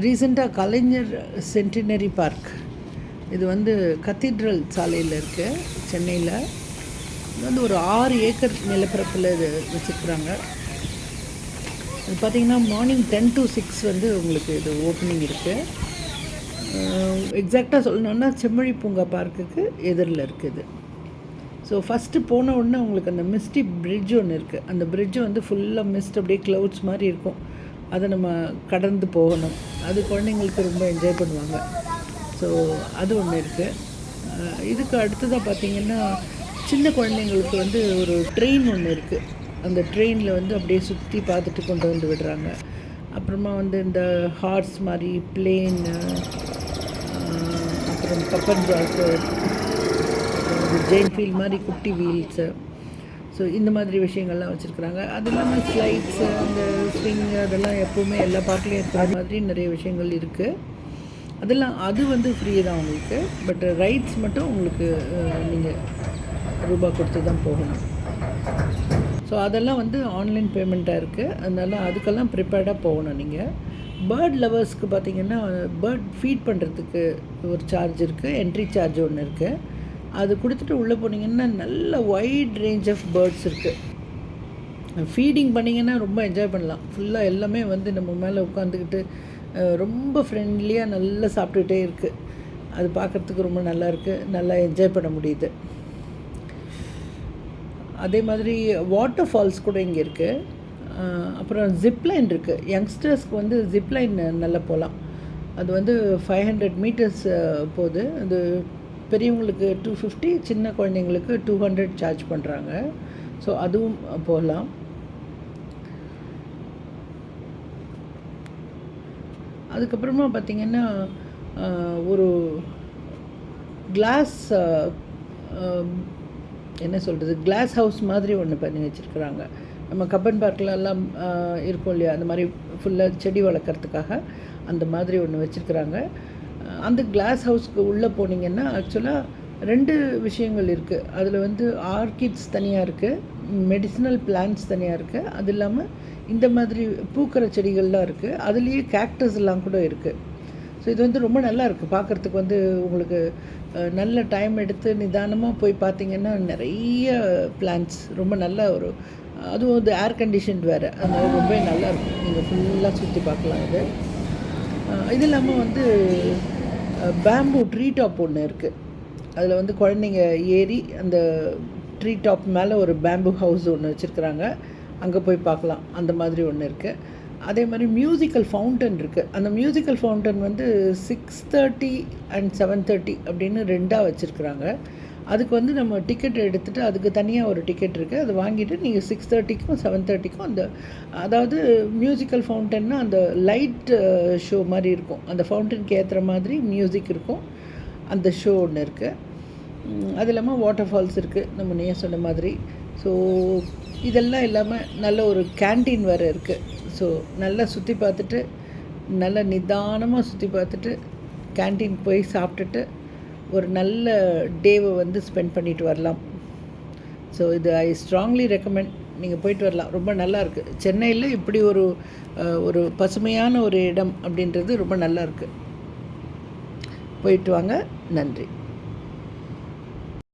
ரீசெண்டாக கலைஞர் centenary park இது வந்து கத்தீட்ரல் சாலையில் இருக்குது சென்னையில். இது வந்து ஒரு ஆறு ஏக்கர் நிலப்பரப்பில் இது வச்சுருக்குறாங்க. இது பார்த்திங்கன்னா மார்னிங் டென் டு சிக்ஸ் வந்து உங்களுக்கு இது ஓப்பனிங் இருக்குது எக்ஸாக்டாக சொல்லணுன்னா செம்மொழி பூங்கா பார்க்குக்கு எதிரில் இருக்குது ஸோ ஃபஸ்ட்டு போன உடனே உங்களுக்கு அந்த மிஸ்டி பிரிட்ஜ் ஒன்று இருக்குது அந்த பிரிட்ஜு வந்து ஃபுல்லாக மிஸ்ட் அப்படியே க்ளவுட்ஸ் மாதிரி இருக்கும். அதை நம்ம கடந்து போகணும். அது குழந்தைங்களுக்கு ரொம்ப என்ஜாய் பண்ணுவாங்க. ஸோ அது ஒன்று இருக்குது இதுக்கு அடுத்ததாக பார்த்திங்கன்னா சின்ன குழந்தைங்களுக்கு வந்து ஒரு ட்ரெயின் ஒன்று இருக்குது அந்த ட்ரெயினில் வந்து அப்படியே சுற்றி பார்த்துட்டு கொண்டு வந்து விடுறாங்க. அப்புறமா வந்து இந்த ஹார்ஸ் மாதிரி பிளேனு அப்புறம் கப்பன் ஜாக்கு ஜெயின் ஃபீல் மாதிரி குட்டி வீல்ஸு ஸோ இந்த மாதிரி விஷயங்கள்லாம் வச்சுருக்குறாங்க. அது இல்லாமல் ஸ்லைட்ஸு அந்த ஸ்விங் அதெல்லாம் எப்போவுமே எல்லா பார்க்லேயும் இருக்கிற மாதிரி நிறைய விஷயங்கள் இருக்குது அதெல்லாம் அது வந்து ஃப்ரீ தான் உங்களுக்கு. பட் ரைட்ஸ் மட்டும் உங்களுக்கு நீங்கள் ரூபா கொடுத்து தான் போகணும். ஸோ அதெல்லாம் வந்து ஆன்லைன் பேமெண்ட்டாக இருக்குது அதனால் அதுக்கெல்லாம் ப்ரிப்பேர்டாக போகணும் நீங்கள் பேர்ட் லவர்ஸ்க்கு பார்த்தீங்கன்னா பேர்ட் ஃபீட் பண்ணுறதுக்கு ஒரு சார்ஜ் இருக்குது என்ட்ரி சார்ஜ் ஒன்று இருக்குது அது கொடுத்துட்டு உள்ளே போனீங்கன்னா நல்ல வைட் ரேஞ்ச் ஆஃப் பேர்ட்ஸ் இருக்குது ஃபீடிங் பண்ணிங்கன்னா ரொம்ப என்ஜாய் பண்ணலாம். ஃபுல்லாக எல்லாமே வந்து நம்ம மேலே உட்காந்துக்கிட்டு ரொம்ப ஃப்ரெண்ட்லியாக நல்லா சாப்பிட்டுட்டே இருக்குது அது பார்க்குறதுக்கு ரொம்ப நல்லா இருக்குது நல்லா என்ஜாய் பண்ண முடியுது. அதே மாதிரி வாட்டர் ஃபால்ஸ் கூட இங்கே இருக்குது அப்புறம் ஜிப்லைன் இருக்குது யங்ஸ்டர்ஸ்க்கு வந்து ஜிப்லைன் நல்லா போகலாம் அது வந்து ஃபைவ் ஹண்ட்ரட் மீட்டர்ஸ் போகுது. அது பெரியவங்களுக்கு டூ ஃபிஃப்டி சின்ன குழந்தைங்களுக்கு டூ ஹண்ட்ரட் சார்ஜ் பண்ணுறாங்க ஸோ அதுவும் போகலாம். அதுக்கப்புறமா பார்த்திங்கன்னா ஒரு கிளாஸ் என்ன சொல்கிறது கிளாஸ் ஹவுஸ் மாதிரி ஒன்று பண்ணி வச்சுருக்குறாங்க. நம்ம கப்பன் பார்க்லலாம் இருக்கும் இல்லையா? அந்த மாதிரி ஃபுல்லாக செடி வளர்க்குறதுக்காக அந்த மாதிரி ஒன்று வச்சுருக்குறாங்க. அந்த கிளாஸ் ஹவுஸ்க்கு உள்ளே போனீங்கன்னா ஆக்சுவலாக ரெண்டு விஷயங்கள் இருக்குது அதில் வந்து ஆர்கிட்ஸ் தனியாக இருக்குது மெடிசினல் பிளான்ட்ஸ் தனியாக இருக்குது அது இல்லாமல் இந்த மாதிரி பூக்கிற செடிகள்லாம் இருக்குது அதுலேயே கேக்டஸ் எல்லாம் கூட இருக்குது ஸோ இது வந்து ரொம்ப நல்லா இருக்குது பார்க்குறதுக்கு வந்து உங்களுக்கு நல்ல டைம் எடுத்து நிதானமாக போய் பார்த்தீங்கன்னா நிறைய பிளான்ஸ் ரொம்ப நல்ல ஒரு அதுவும் வந்து ஏர் கண்டிஷன் வேறு. அதனால ரொம்ப நல்லாயிருக்கும் நீங்கள் ஃபுல்லாக சுற்றி பார்க்கலாம் இது. இது இல்லாமல் வந்து பேம்பு ட்ரீ டாப் ஒன்று இருக்குது அதில் வந்து குழந்தைங்க ஏறி அந்த ட்ரீ டாப் மேலே ஒரு பேம்பு ஹவுஸ் ஒன்று வச்சுருக்குறாங்க. அங்கே போய் பார்க்கலாம். அந்த மாதிரி ஒன்று இருக்குது அதே மாதிரி மியூசிக்கல் ஃபவுண்டன் இருக்குது அந்த மியூசிக்கல் ஃபவுண்டன் வந்து six thirty and seven thirty அப்படின்னு ரெண்டாக வச்சுருக்குறாங்க. அதுக்கு வந்து நம்ம டிக்கெட் எடுத்துகிட்டு அதுக்கு தனியாக ஒரு டிக்கெட் இருக்குது அதை வாங்கிட்டு நீங்கள் சிக்ஸ் தேர்ட்டிக்கும் செவன் தேர்ட்டிக்கும் அந்த அதாவது மியூசிக்கல் ஃபவுண்டன்னா அந்த லைட் ஷோ uh, மாதிரி இருக்கும். அந்த ஃபவுண்டனுக்கு ஏற்றுற மாதிரி மியூசிக் இருக்கும். அந்த ஷோ ஒன்று இருக்குது அது இல்லாமல் வாட்டர் ஃபால்ஸ் இருக்குது நம்ம நீ சொன்ன மாதிரி. ஸோ இதெல்லாம் இல்லாமல் நல்ல ஒரு கேன்டீன் வேறு இருக்குது ஸோ நல்லா சுற்றி பார்த்துட்டு நல்லா நிதானமாக சுற்றி பார்த்துட்டு கேன்டீன் போய் சாப்பிட்டுட்டு ஒரு நல்ல டேவை வந்து ஸ்பெண்ட் பண்ணிட்டு வரலாம். ஸோ இது ஐ ஸ்ட்ராங்லி ரெக்கமெண்ட் நீங்கள் போயிட்டு வரலாம். ரொம்ப நல்லா இருக்குது சென்னையில் இப்படி ஒரு ஒரு பசுமையான ஒரு இடம் அப்படின்றது ரொம்ப நல்லா இருக்குது போயிட்டு வாங்க. நன்றி.